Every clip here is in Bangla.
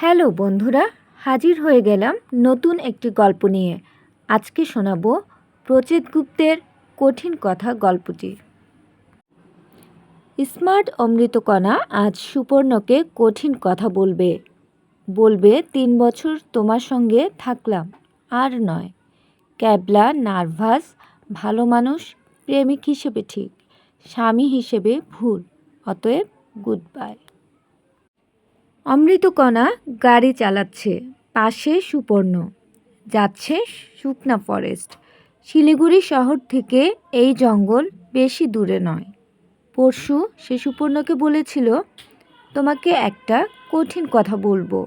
হ্যালো বন্ধুরা, হাজির হয়ে গেলাম নতুন একটি গল্প নিয়ে। আজকে শোনাবো প্রচেত গুপ্তের কঠিন কথা গল্পটি। স্মার্ট অমৃতকণা আজ সুপর্ণকে কঠিন কথা বলবে। বলবে, তিন বছর তোমার সঙ্গে থাকলাম, আর নয়। ক্যাবলা, নার্ভাস, ভালো মানুষ, প্রেমিক হিসেবে ঠিক, স্বামী হিসেবে ভুল, অতএব গুড বাই। অমৃতকণা গাড়ি চালাচ্ছে, পাশে সুপর্ণ। যাচ্ছে শুকনা ফরেস্ট শিলিগুড়ি শহর থেকে এই জঙ্গল বেশি দূরে নয়। পরশু সে সুপর্ণকে বলেছিল, তোমাকে একটা কঠিন কথা বলব।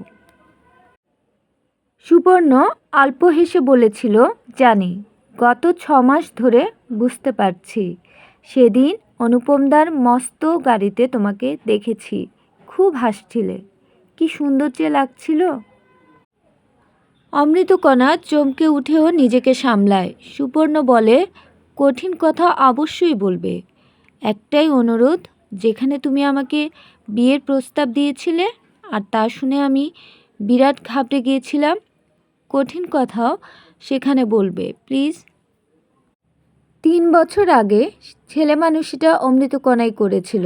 সুপর্ণ অল্প হেসে বলেছিল, জানি, গত ছ মাস ধরে বুঝতে পারছি। সেদিন অনুপমদার মস্ত গাড়িতে তোমাকে দেখেছি। খুব হাসছিলে। কি সুন্দর যে লাগছিল। অমৃতকণা চমকে উঠেও নিজেকে সামলায়। সুপর্ণ বলে, কঠিন কথা অবশ্যই বলবে। একটাই অনুরোধ, যেখানে তুমি আমাকে বিয়ের প্রস্তাব দিয়েছিলে আর তা শুনে আমি বিরাট ঘাবড়ে গিয়েছিলাম, কঠিন কথাও সেখানে বলবে। প্লিজ। তিন বছর আগে ছেলে মানুষটা অমৃতকণাই করেছিল।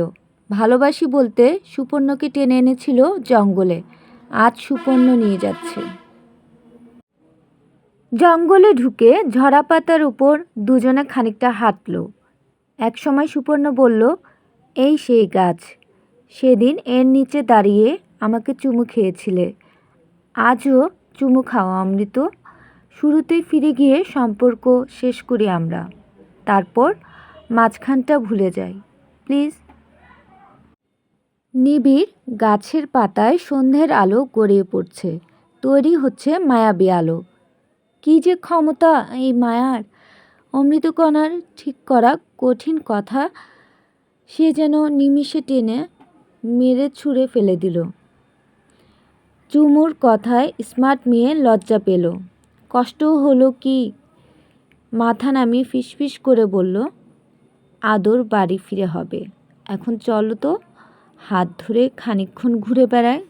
ভালোবাসি বলতে সুপর্ণকে টেনে এনেছিল জঙ্গলে। আজ সুপর্ণ নিয়ে যাচ্ছে। জঙ্গলে ঢুকে ঝরা পাতার উপর দুজনে খানিকটা হাঁটল। একসময় সুপর্ণ বলল, এই সেই গাছ। সেদিন এর নিচে দাঁড়িয়ে আমাকে চুমু খেয়েছিলে। আজও চুমু খাওয়া অমৃত। শুরুতেই ফিরে গিয়ে সম্পর্ক শেষ করি আমরা। তারপর মাঝখানটা ভুলে যাই। প্লিজ। নিবিড় গাছের পাতায় সন্ধ্যের আলো গড়িয়ে পড়ছে। তৈরি হচ্ছে মায়াবী আলো। কী যে ক্ষমতা এই মায়ার! অমৃতকণার ঠিক করা কঠিন কথা সে যেন নিমিষে টেনে মেরে ছুঁড়ে ফেলে দিল। চুমুর কথায় স্মার্ট মেয়ে লজ্জা পেল। কষ্টও হলো কি? মাথা নামিয়ে ফিসফিস করে বলল, আদর বাড়ি ফিরে হবে। এখন চলো তো হাত ধরে খানিকক্ষণ ঘুরে বেড়ায়।